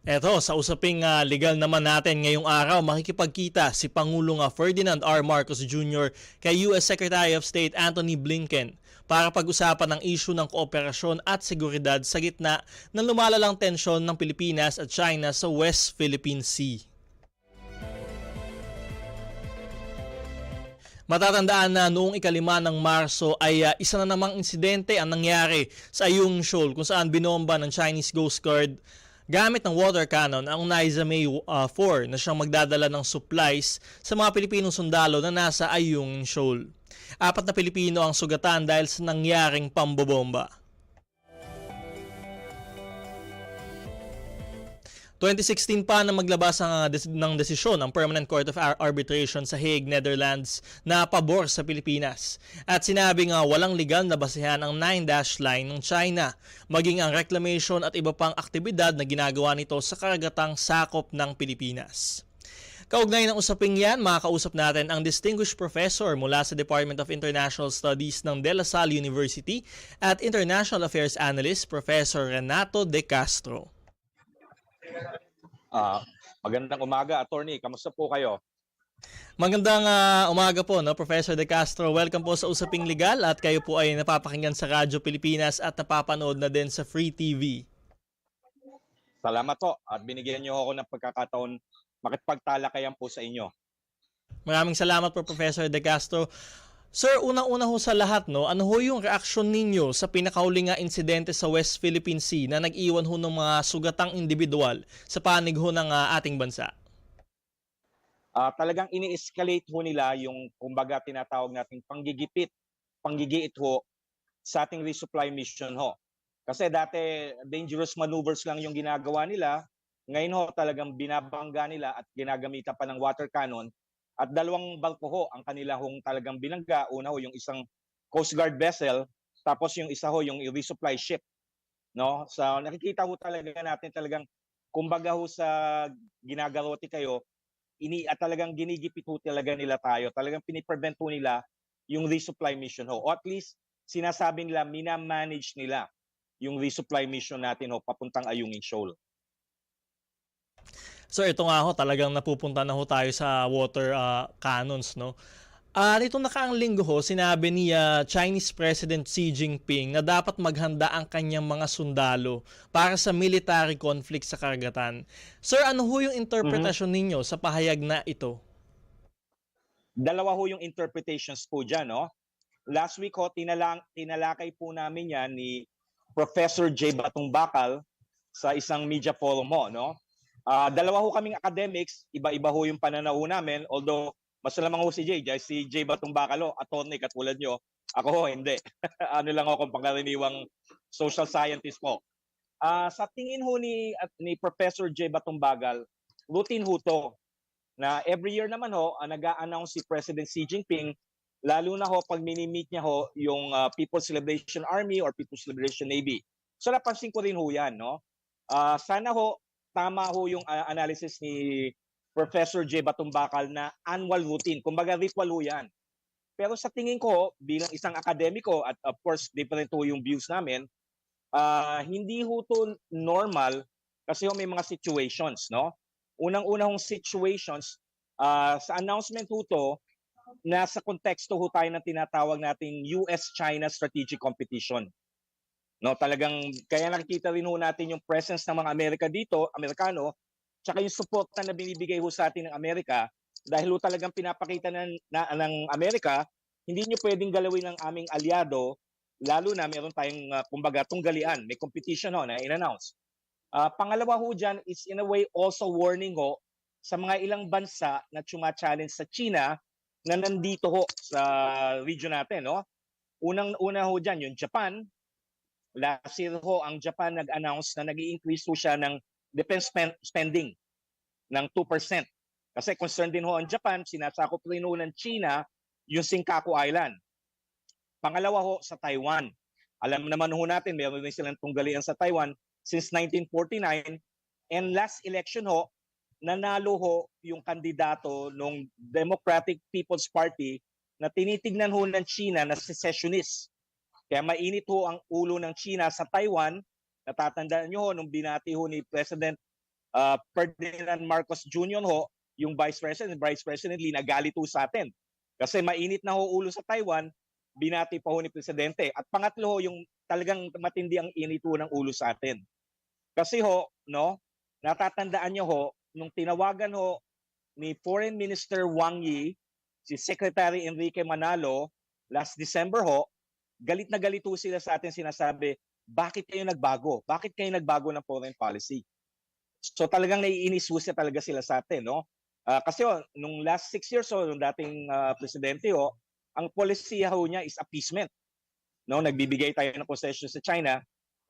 Eto, sa usaping ah, legal naman natin ngayong araw, makikipagkita si Pangulong Ferdinand R. Marcos Jr. kay U.S. Secretary of State Anthony Blinken para pag-usapan ang issue ng kooperasyon at seguridad sa gitna ng lumalalang tensyon ng Pilipinas at China sa West Philippine Sea. Matatandaan na noong ikalima ng Marso ay ah, isa na namang insidente ang nangyari sa Ayung Shoal kung saan binomba ng Chinese Coast Guard gamit ng water cannon ang Naizame uh, 4 na siyang magdadala ng supplies sa mga Pilipinong sundalo na nasa Ayung Shoal. Apat na Pilipino ang sugatan dahil sa nangyaring pambobomba. 2016 pa na maglabas ang, uh, des- ng desisyon ang Permanent Court of Ar- Arbitration sa Hague, Netherlands na pabor sa Pilipinas. At sinabing uh, walang legal na basehan ang 9-dash line ng China, maging ang reclamation at iba pang aktibidad na ginagawa nito sa karagatang sakop ng Pilipinas. Kaugnay ng usaping yan, makakausap natin ang distinguished professor mula sa Department of International Studies ng De La Salle University at International Affairs Analyst, Professor Renato De Castro. Ah, magandang umaga, attorney. Kamusta po kayo? Magandang ah, umaga po, no, Professor De Castro. Welcome po sa Usaping Legal at kayo po ay napapakinggan sa Radyo Pilipinas at napapanood na din sa Free TV. Salamat po at binigyan niyo ako ng pagkakataon makipagtalakayan po sa inyo. Maraming salamat po, Professor De Castro. Sir, unang-una ho sa lahat, no, ano ho yung reaksyon ninyo sa pinakahuling nga insidente sa West Philippine Sea na nag-iwan ho ng mga sugatang individual sa panig ho ng ah, ating bansa? Ah, talagang ini-escalate ho nila yung kumbaga tinatawag nating panggigipit, panggigiit ho sa ating resupply mission ho. Kasi dati dangerous maneuvers lang yung ginagawa nila. Ngayon ho talagang binabangga nila at ginagamitan pa ng water cannon. At dalawang barko ho ang kanila hong talagang binangga. Una ho yung isang Coast Guard vessel, tapos yung isa ho yung resupply ship. No? So nakikita ho talaga natin talagang kumbaga ho sa ginagarote kayo, ini at talagang ginigipit ho talaga nila tayo. Talagang piniprevent ho nila yung resupply mission ho. O at least sinasabi nila, minamanage nila yung resupply mission natin ho papuntang Ayungin Shoal. Sir, ito nga ho, talagang napupunta na ho tayo sa water ah, cannons, no? Ah, nitong nakaang linggo ho, sinabi ni ah, Chinese President Xi Jinping na dapat maghanda ang kanyang mga sundalo para sa military conflict sa karagatan. Sir, ano ho yung interpretasyon ninyo sa pahayag na ito? Dalawa ho yung interpretations po dyan, no? Last week ho, tinalang, tinalakay po namin yan ni Professor J. Batong Bakal sa isang media forum ho, no? Ah, dalawa ho kaming academics, iba-iba ho yung pananaw namin, although mas lamang ho si J, J- si J. Batong Bakal ho, attorney katulad nyo. Ako ho, hindi. ano lang ako, pangkaraniwang social scientist po. Ah, sa tingin ho ni, at ni Professor J. Batong Bagal, routine ho to na every year naman ho, uh, nag-a-announce si President Xi Jinping, lalo na ho pag mini-meet niya ho yung uh, People's Liberation Army or People's Liberation Navy. So napansin ko rin ho yan, no? Ah, sana ho, tama ho yung uh, analysis ni Professor J. Batumbakal na annual routine. Kumbaga ritual ho yan. Pero sa tingin ko, bilang isang akademiko, at of course, different ho yung views namin, ah, hindi ho to normal kasi ho may mga situations, no? Unang-una situations, ah, sa announcement ho to, nasa konteksto ho tayo ng tinatawag nating US-China strategic competition. No, talagang kaya nakikita rin ho natin yung presence ng mga Amerika dito, Amerikano, tsaka yung support na binibigay ho sa atin ng Amerika dahil ho talagang pinapakita ng, na, ng Amerika, hindi nyo pwedeng galawin ng aming aliado, lalo na meron tayong, ah, kumbaga, tunggalian, may competition ho na in-announce. Ah, pangalawa ho dyan is in a way also warning ho sa mga ilang bansa na chuma-challenge sa China na nandito ho sa region natin. No? Unang-una ho dyan, yung Japan. Last year ho, ang Japan nag-announce na nag increase ho siya ng defense spen- spending ng 2%. Kasi concerned din ho ang Japan, sinasakop rin ho ng China yung Senkaku Island. Pangalawa ho sa Taiwan. Alam naman ho natin, meron din silang tunggalian sa Taiwan since 1949. And last election ho, nanalo ho yung kandidato ng Democratic People's Party na tinitignan ho ng China na secessionist. Kaya mainit ho ang ulo ng China sa Taiwan. Natatandaan nyo ho, nung binati ho ni President uh, Ferdinand Marcos Jr. ho, yung Vice President, Vice President Lee, nagalit ho sa atin. Kasi mainit na ho ulo sa Taiwan, binati pa ho ni Presidente. At pangatlo ho, yung talagang matindi ang init ho ng ulo sa atin. Kasi ho, no, natatandaan nyo ho, nung tinawagan ho ni Foreign Minister Wang Yi, si Secretary Enrique Manalo, last December ho, galit na galit ho sila sa atin sinasabi, bakit kayo nagbago? Bakit kayo nagbago ng foreign policy? So talagang naiinis siya talaga sila sa atin, no? Ah, kasi ho, nung last six years ho, nung dating ah, presidente ho, ang policy ho niya is appeasement. No, nagbibigay tayo ng concession sa China.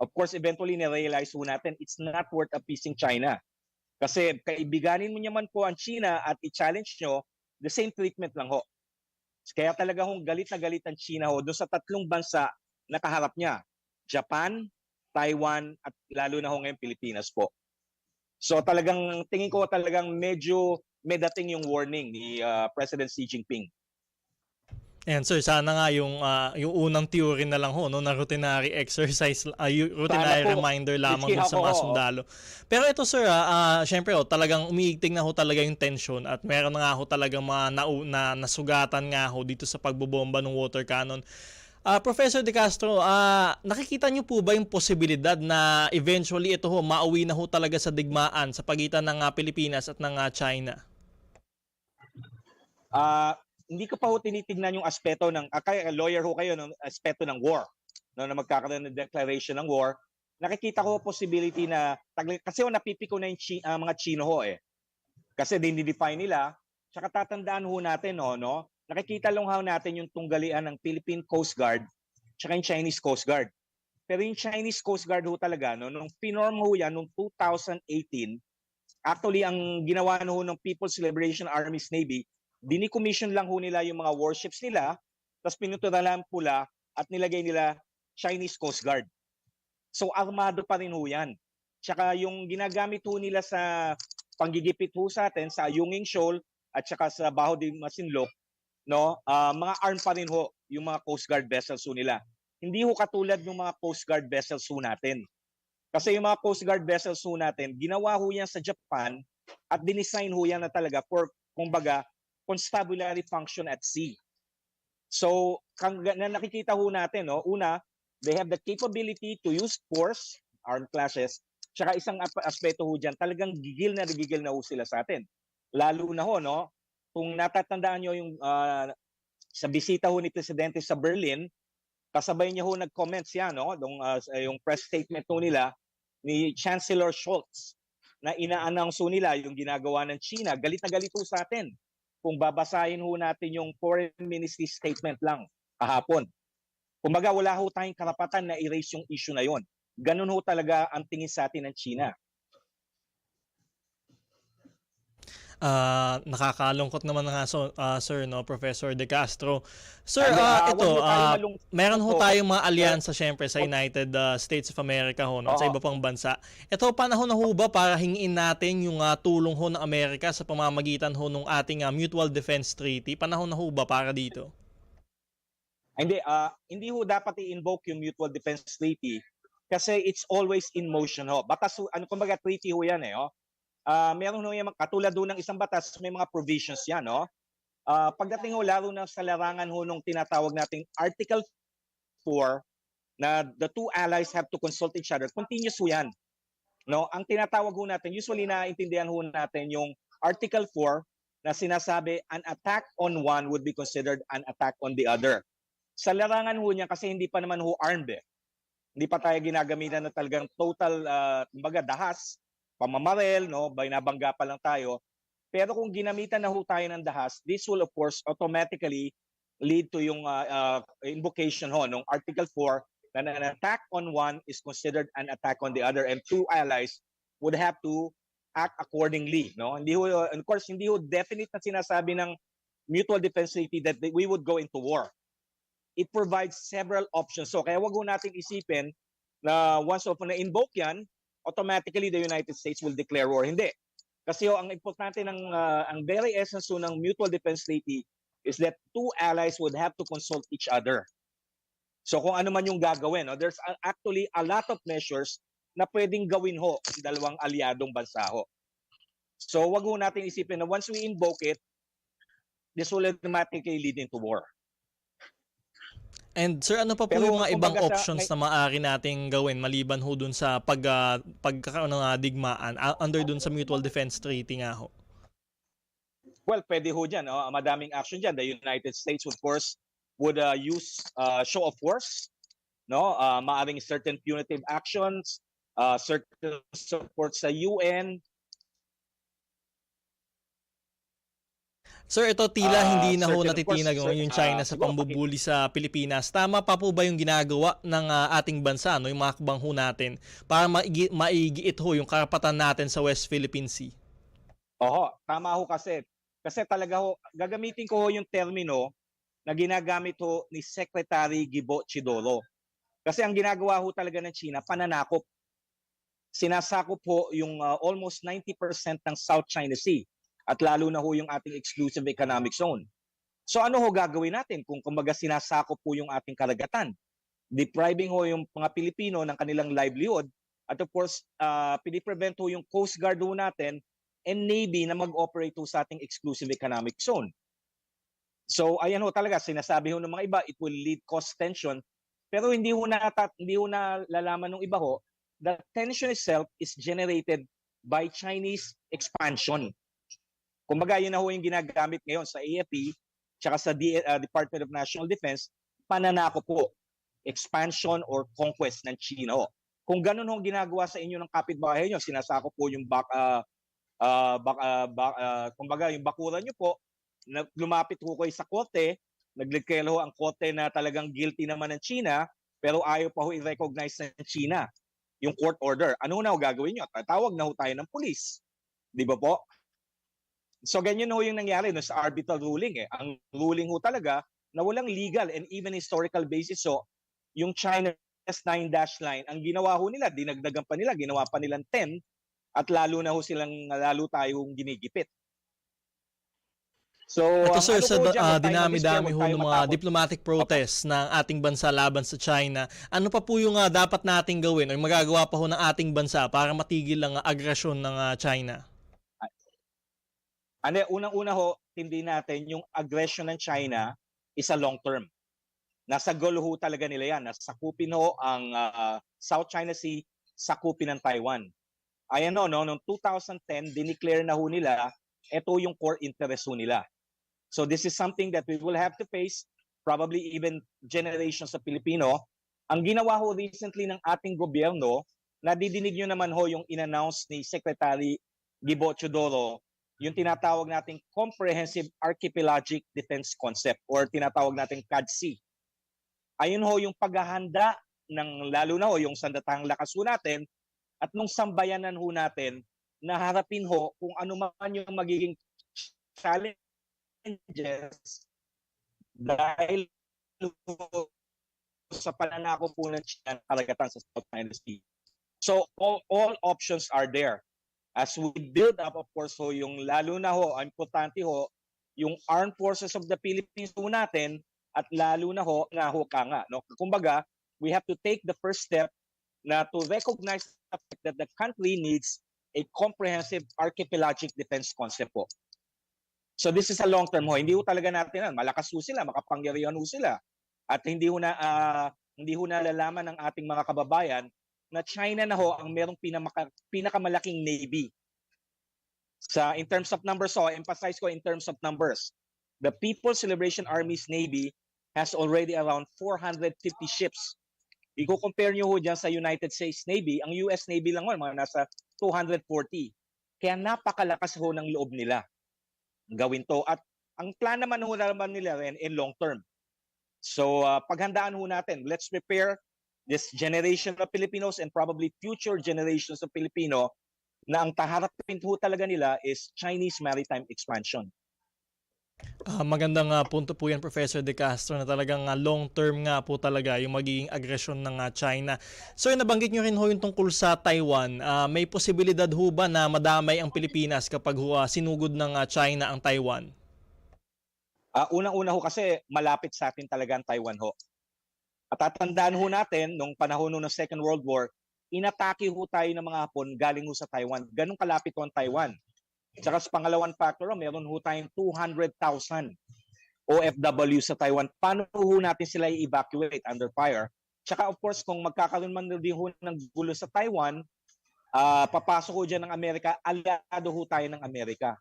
Of course, eventually na-realize ho natin it's not worth appeasing China. Kasi kaibiganin mo naman po ang China at i-challenge nyo, the same treatment lang ho. Kaya talaga hong galit na galit ang China ho doon sa tatlong bansa na kaharap niya. Japan, Taiwan, at lalo na ho ngayon Pilipinas po. So talagang tingin ko talagang medyo may yung warning ni ah, President Xi Jinping. Ayan sir, sana nga yung ah, yung unang theory na lang ho no na routinary exercise uh, routinary Sana po. reminder lamang dun sa mga sundalo. Pero ito sir, ah, ah, syempre oh, talagang umiigting na ho talaga yung tension at meron na nga ho talagang mga nau- na, nasugatan nga ho dito sa pagbobomba ng water cannon. Ah, Professor De Castro, ah, nakikita niyo po ba yung posibilidad na eventually ito ho mauwi na ho talaga sa digmaan sa pagitan ng ah, Pilipinas at ng ah, China? Ah, hindi ko pa ho tinitingnan yung aspeto ng ah, kaya lawyer ho kayo ng aspeto ng war. No, na magkakaroon ng declaration ng war. Nakikita ko possibility na kasi ho napipiko na yung Chi- ah, mga Chino ho eh. Kasi dinidefine nila. Tsaka tatandaan ho natin no, no. Nakikita lang ho natin yung tunggalian ng Philippine Coast Guard tsaka yung Chinese Coast Guard. Pero yung Chinese Coast Guard ho talaga no, nung pinorm ho yan nung 2018, actually ang ginawa na ho ng People's Liberation Army's Navy, dinicommission lang ho nila yung mga warships nila, tapos pinuturalan pula at nilagay nila Chinese Coast Guard. So armado pa rin ho yan. Tsaka yung ginagamit ho nila sa panggigipit ho sa atin sa Yunging Shoal at saka sa Baho de Masinloc, no, ah, mga arm pa rin ho yung mga Coast Guard vessels ho nila. Hindi ho katulad ng mga Coast Guard vessels ho natin. Kasi yung mga Coast Guard vessels ho natin, ginawa ho yan sa Japan at dinesign ho yan na talaga for, kumbaga, constabulary function at sea. So, kang, na nakikita ho natin, no, una, they have the capability to use force, armed classes, tsaka isang aspeto ho dyan, talagang gigil na gigil na ho sila sa atin. Lalo na ho, no, kung natatandaan nyo yung ah, sa bisita ho ni Presidente sa Berlin, kasabay niya ho nag-comments yan, no, dong, ah, sa- yung press statement ho nila ni Chancellor Scholz na ina-announce nila yung ginagawa ng China, galit na galit ho sa atin kung babasahin ho natin yung foreign ministry statement lang kahapon. Kumbaga wala ho tayong karapatan na erase yung issue na yon. Ganun ho talaga ang tingin sa atin ng China. Ah, nakakalungkot naman nga so, ah, sir no Professor De Castro. Sir, ah, ito malung- meron ho tayong mga alyansa syempre sa. United ah, States of America ho no, sa iba pang bansa. Ito panahon na ho ba para hingin natin yung ah, tulong ho ng Amerika sa pamamagitan ho ng ating ah, Mutual Defense Treaty? Panahon na ho ba para dito? Hindi, ah hindi ho dapat i-invoke yung Mutual Defense Treaty kasi it's always in motion ho. Batas, ano kumbaga treaty ho yan eh. Oh. Ah meron ho yung, katulad ho ng isang batas, may mga provisions yan. Oh. Ah pagdating ho lalo na sa larangan ho nung tinatawag nating Article 4 na the two allies have to consult each other, continuous ho yan. No, ang tinatawag ho natin, usually naintindihan ho natin yung Article 4 na sinasabi an attack on one would be considered an attack on the other sa larangan ho niya kasi hindi pa naman ho armed eh. Hindi pa tayo ginagamitan na talagang total, uh, kumbaga dahas, pamamarel, no? binabangga pa lang tayo. Pero kung ginamitan na ho tayo ng dahas, this will of course automatically lead to yung uh, uh, invocation ho ng Article 4 na an attack on one is considered an attack on the other and two allies would have to act accordingly. No? Hindi ho, of course, hindi ho definite na sinasabi ng mutual defense treaty that we would go into war it provides several options. So kaya wag ho nating isipin na once of na-invoke yan, automatically the United States will declare war. Hindi. Kasi ho, ang importante ng, ah, ang very essence ng Mutual Defense Treaty is that two allies would have to consult each other. So kung ano man yung gagawin, no, there's actually a lot of measures na pwedeng gawin ho ng dalawang aliadong bansa ho. So wag ho natin isipin na once we invoke it, this will automatically lead into war. And sir, ano pa po Pero yung mga ibang sa- options na maaari nating gawin maliban ho dun sa pag uh, pagkakaroon ng ah, digmaan ah, under dun sa Mutual Defense Treaty nga ho? Well, pwede ho dyan. Oh. Madaming action dyan. The United States, of course, would uh, use uh, show of force. No? Uh, maaring certain punitive actions, uh, certain support sa UN. Sir, ito tila Ah, hindi na ho course, natitinag sir, yung China ah, sa siguro pambubuli sa Pilipinas. Tama pa po ba yung ginagawa ng ah, ating bansa, no, yung mga kabang ho natin, para maigi, maigiit ho yung karapatan natin sa West Philippine Sea? Oho, tama ho kasi. Kasi talaga ho, gagamitin ko ho yung termino na ginagamit ho ni Secretary Gibo Chidoro. Kasi ang ginagawa ho talaga ng China, pananakop. Sinasakop ho yung uh, almost 90% ng South China Sea at lalo na ho yung ating exclusive economic zone. So ano ho gagawin natin kung kumbaga sinasakop po yung ating karagatan? Depriving ho yung mga Pilipino ng kanilang livelihood at of course, uh, piniprevent ho yung Coast Guard ho natin and Navy na mag-operate ho sa ating exclusive economic zone. So ayan ho talaga, sinasabi ho ng mga iba, it will lead cost tension. Pero hindi ho na, hindi ho na lalaman ng iba ho, the tension itself is generated by Chinese expansion. Kumbaga yun na ho yung ginagamit ngayon sa AFP tsaka sa D- uh, Department of National Defense, pananako po, expansion or conquest ng China. Kung ganun ho ginagawa sa inyo ng kapitbahay nyo, sinasako po yung back, uh, uh, bak, uh, bak, uh, kumbaga yung bakuran nyo po, na, lumapit ho kayo sa korte, naglikelo ang korte na talagang guilty naman ng China, pero ayaw pa ho i-recognize ng China yung court order. Ano na ho gagawin nyo? Tatawag na ho tayo ng police. Di ba po? So ganyan ho yung nangyari no, sa arbitral ruling. Eh. Ang ruling ho talaga na walang legal and even historical basis. So yung China's 9 dash line, ang ginawa ho nila, dinagdagan pa nila, ginawa pa nilang 10 at lalo na ho silang, lalo tayong ginigipit. So, Ito sir, ano sa dyan, tayong dinami-dami ho ng mga matakot. diplomatic protests ng ating bansa laban sa China. Ano pa po yung ah, dapat nating gawin o magagawa pa ho ng ating bansa para matigil ang ah, agresyon ng ah, China? Ano, unang-una ho, hindi natin yung aggression ng China is a long term. Nasa goal ho talaga nila yan. Nasakupin ho ang ah, South China Sea, sakupin ng Taiwan. Ayan ho, no, noong 2010, dineclare na ho nila, ito yung core interest ho nila. So this is something that we will have to face, probably even generations of Filipino. Ang ginawa ho recently ng ating gobyerno, nadidinig nyo naman ho yung in-announce ni Secretary Gibo Chodoro yung tinatawag nating Comprehensive Archipelagic Defense Concept or tinatawag nating CADC. Ayun ho yung paghahanda ng lalo na ho yung sandatahang lakas ho natin at nung sambayanan ho natin na harapin ho kung ano man yung magiging challenges dahil ho sa pananako po ng China karagatan sa South China Sea. So all, all options are there as we build up of course ho yung lalo na ho importante ho yung armed forces of the Philippines ho natin at lalo na ho na ho ka nga no? Kumbaga we have to take the first step na to recognize the fact that the country needs a comprehensive archipelagic defense concept po so this is a long term ho. Hindi ho talaga natin yan malakas ho sila makapangyarihan ho sila. At hindi ho na ah, hindi ho nalalaman ng ating mga kababayan na China na ho ang merong pinamaka, pinakamalaking navy. Sa in terms of numbers, so emphasize ko in terms of numbers. The People's Liberation Army's navy has already around 450 ships. Iko-compare nyo ho dyan sa United States Navy, ang US Navy lang ho, mga nasa 240. Kaya napakalakas ho ng loob nila gawin to. At ang plan naman ho naman nila rin in long term. So uh, paghandaan ho natin, let's prepare this generation of Filipinos and probably future generations of Filipino na ang taharapin ho talaga nila is Chinese maritime expansion. Ah, magandang ah, punto po yan, Professor De Castro, na talagang ah, long-term nga po talaga yung magiging agresyon ng ah, China. Sir, nabanggit nyo rin ho yung tungkol sa Taiwan. Ah, may posibilidad ho ba na madamay ang Pilipinas kapag ah, sinugod ng ah, China ang Taiwan? Uh, unang-una ho kasi malapit sa atin talaga ang Taiwan ho. At tatandaan ho natin, nung panahon ho ng Second World War, inatake ho tayo ng mga Hapon galing ho sa Taiwan. Ganun kalapit ho ang Taiwan. Tsaka sa pangalawang factor, meron ho tayong 200,000 OFW sa Taiwan. Paano ho natin sila i-evacuate under fire? Tsaka of course, kung magkakaroon man din ho ng gulo sa Taiwan, ah papasok ho dyan ng Amerika, aliado ho tayo ng Amerika.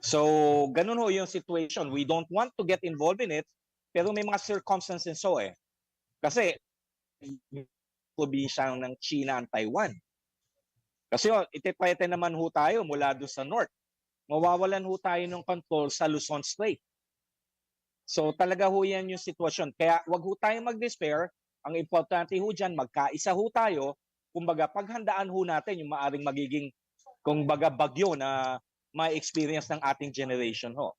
So, ganun ho yung situation. We don't want to get involved in it, pero may mga circumstances so eh. Kasi, probinsya ng China ang Taiwan. Kasi oh, ititwete naman ho tayo mula doon sa north. Mawawalan ho tayo ng control sa Luzon Strait. So talaga ho yan yung sitwasyon. Kaya wag ho tayong mag-despair. Ang importante ho dyan, magkaisa ho tayo. Kumbaga, paghandaan ho natin yung maaring magiging, kumbaga, bagyo na ma-experience ng ating generation ho.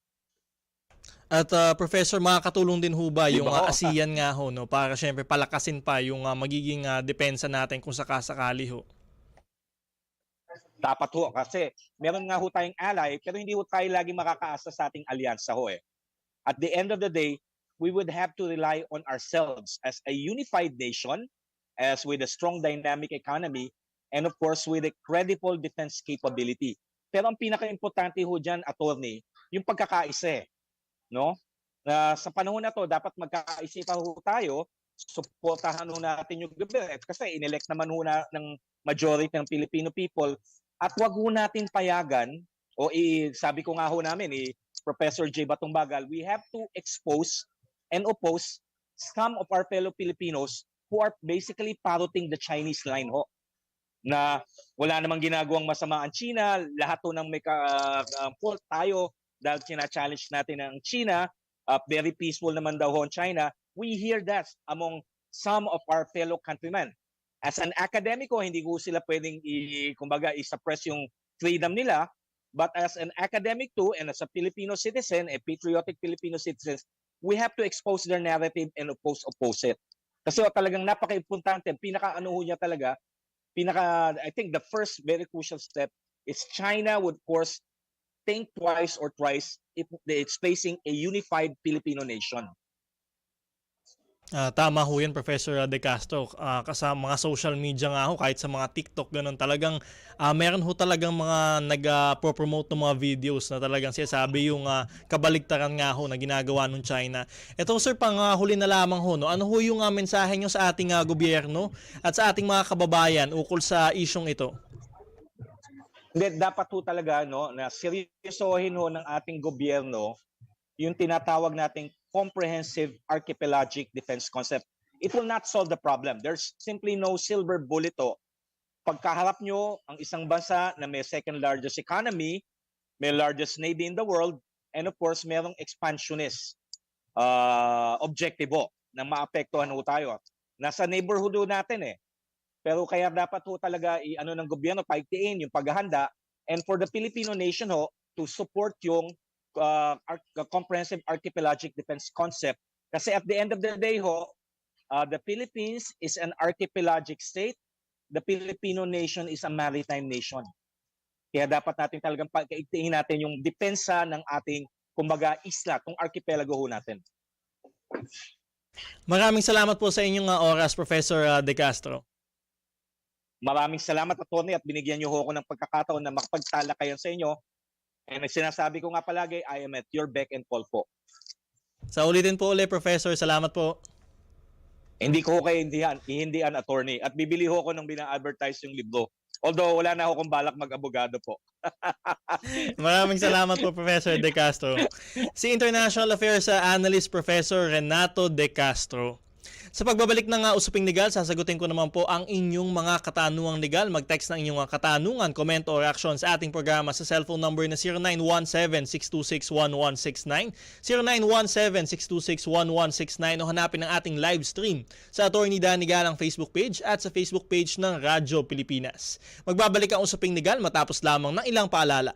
At ah, Professor, makakatulong din ho ba yung ho? ASEAN nga ho, no? Para syempre palakasin pa yung ah, magiging ah, depensa natin kung sakasakali ho. Dapat ho, kasi meron nga ho tayong ally, pero hindi ho tayo lagi makakaasa sa ating alyansa ho eh. At the end of the day, we would have to rely on ourselves as a unified nation, as with a strong dynamic economy, and of course with a credible defense capability. Pero ang pinaka-importante ho dyan, attorney, yung pagkakaisa eh. No? Na sa panahon na to, dapat magkakaisipa ho tayo, suportahan ho natin yung gobyerno. Kasi inelect naman ho na, ng majority ng Filipino people at wag ho natin payagan o i, sabi ko nga ho namin ni Professor J. Batongbagal, we have to expose and oppose some of our fellow Filipinos who are basically parroting the Chinese line ho na wala namang ginagawang masama ang China, lahat ho ng may ka, uh, fault tayo dahil china-challenge natin ang China, uh, very peaceful naman daw ho China. We hear that among some of our fellow countrymen as an academico, hindi ko sila pwedeng i, kumbaga, i-suppress yung freedom nila. But as an academic too, and as a Filipino citizen, a patriotic Filipino citizen, we have to expose their narrative and oppose, oppose it. Kasi oh, talagang napaka-importante, pinaka ano ho niya talaga, pinaka, I think the first very crucial step is China would of course think twice or thrice if it's facing a unified Filipino nation. Ah, tama ho yan, Professor De Castro. Ah, kasama mga social media nga ho, kahit sa mga TikTok, ganun talagang, ah, meron ho talagang mga nag-promote ng mga videos na talagang sinasabi yung ah, kabaligtaran nga ho na ginagawa ng China. Ito sir, pang ah, huli na lamang ho, no? ano ho yung ah, mensahe nyo sa ating ah, gobyerno at sa ating mga kababayan ukol sa isyong ito? Hindi, dapat ho talaga no, na seryosohin ho ng ating gobyerno yung tinatawag nating comprehensive archipelagic defense concept. It will not solve the problem. There's simply no silver bullet to. Pagkaharap nyo ang isang bansa na may second largest economy, may largest navy in the world, and of course, merong expansionist uh, objective ho na maapektuhan ho tayo. Nasa neighborhood ho natin eh. Pero kaya dapat ho talaga i-ano ng gobyerno paigtiin yung paghahanda. And for the Filipino nation ho to support yung uh, ar- comprehensive archipelagic defense concept. Kasi at the end of the day ho uh, the Philippines is an archipelagic state. The Filipino nation is a maritime nation. Kaya dapat natin talagang pagkaigtiin natin yung depensa ng ating kumbaga isla tong archipelago ho natin. Maraming salamat po sa inyong ah, oras, Professor ah, De Castro. Maraming salamat attorney at binigyan niyo ako ng pagkakataon na makapagtalakayan sa inyo. And sinasabi ko nga palagi, I am at your beck and call po. Sa ulitin po ulit, Professor. Salamat po. Hindi ko kayo hindihan, hihindihan attorney at bibili ho ako ng bina-advertise yung libro. Although wala na ako kung balak mag-abogado po. Maraming salamat po, Professor De Castro. Si International Affairs Analyst Professor Renato De Castro. Sa pagbabalik ng uh, Usaping Legal, sasagutin ko naman po ang inyong mga katanungang legal. Mag-text ng inyong mga katanungan, comment or reaction sa ating programa sa cellphone number na 0917-626-1169, 0917-626-1169 o hanapin ang ating live stream sa Attorney Danny Galang Facebook page at sa Facebook page ng Radyo Pilipinas. Magbabalik ang Usaping Legal matapos lamang ng ilang paalala.